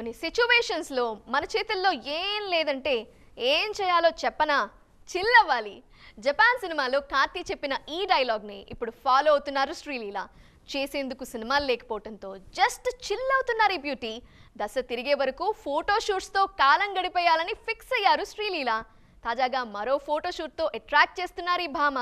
కొన్ని సిచ్యువేషన్స్లో మన చేతుల్లో ఏం లేదంటే ఏం చేయాలో చెప్పనా చిల్లవ్వాలి. జపాన్ సినిమాలో కార్తీ చెప్పిన ఈ డైలాగ్ని ఇప్పుడు ఫాలో అవుతున్నారు శ్రీలీల. చేసేందుకు సినిమాలు లేకపోవడంతో జస్ట్ చిల్ అవుతున్నారు ఈ బ్యూటీ దశ తిరిగే వరకు ఫోటోషూట్స్తో కాలం గడిపేయాలని ఫిక్స్ అయ్యారు శ్రీలీల. తాజాగా మరో ఫోటోషూట్తో అట్రాక్ట్ చేస్తున్నారు ఈ భామ.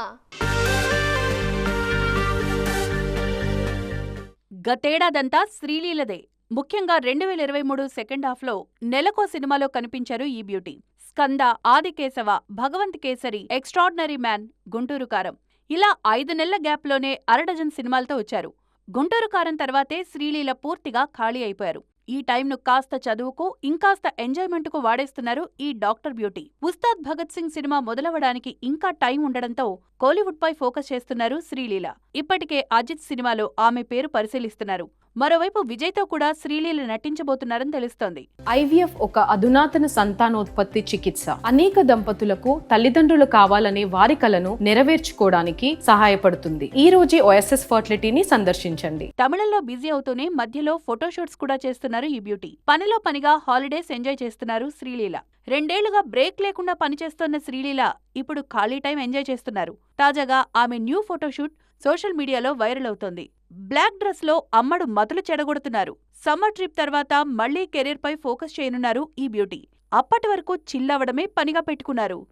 గతేడాదంతా శ్రీలీలదే. ముఖ్యంగా రెండు వేల ఇరవై మూడు సెకండ్ హాఫ్లో నెలకో సినిమాలో కనిపించారు ఈ beauty. Skanda Aadikeshava Bhagavanth Kesari extraordinary man Guntur Kaaram. ఇలా ఐదు నెలల గ్యాప్లోనే అరడజన్ సినిమాలతో వచ్చారు. గుంటూరు కారం తర్వాతే శ్రీలీల పూర్తిగా ఖాళీ అయిపోయారు. ఈ టైంను కాస్త చదువుకు ఇంకాస్త ఎంజాయ్మెంట్కు వాడేస్తున్నారు ఈ డాక్టర్ బ్యూటీ. ఉస్తాద్ భగత్ సింగ్ సినిమా మొదలవడానికి ఇంకా టైం ఉండడంతో కోలీవుడ్పై ఫోకస్ చేస్తున్నారు శ్రీలీల. ఇప్పటికే అజిత్ సినిమాలో ఆమె పేరు పరిశీలిస్తున్నారు. మరోవైపు విజయ్తో కూడా శ్రీలీల నటించబోతున్నారని తెలుస్తోంది. ఐవీఎఫ్ ఒక అధునాతన సంతానోత్పత్తి చికిత్స. అనేక దంపతులకు తల్లిదండ్రులు కావాలనే వారి కలను నెరవేర్చుకోవడానికి సహాయపడుతుంది. ఈ రోజే ఓఎస్ఎస్ ఫర్టిలిటీని సందర్శించండి. తమిళంలో బిజీ అవుతూనే మధ్యలో ఫోటోషూట్స్ కూడా చేస్తున్నారు ఈ బ్యూటీ. పనిలో పనిగా హాలిడేస్ ఎంజాయ్ చేస్తున్నారు శ్రీలీల. రెండేళ్ళుగా బ్రేక్ లేకుండా పనిచేస్తోన్న శ్రీలీల ఇప్పుడు ఖాళీ టైం ఎంజాయ్ చేస్తున్నారు. తాజాగా ఆమె న్యూ ఫోటోషూట్ సోషల్ మీడియాలో వైరల్ అవుతోంది. బ్లాక్ డ్రెస్లో అమ్మడు మతులు చెడగొడుతున్నారు. సమ్మర్ ట్రిప్ తర్వాత మళ్ళీ కెరీర్పై ఫోకస్ చేయనున్నారు ఈ బ్యూటీ. అప్పటి వరకు చిల్లవడమే పనిగా పెట్టుకున్నారు.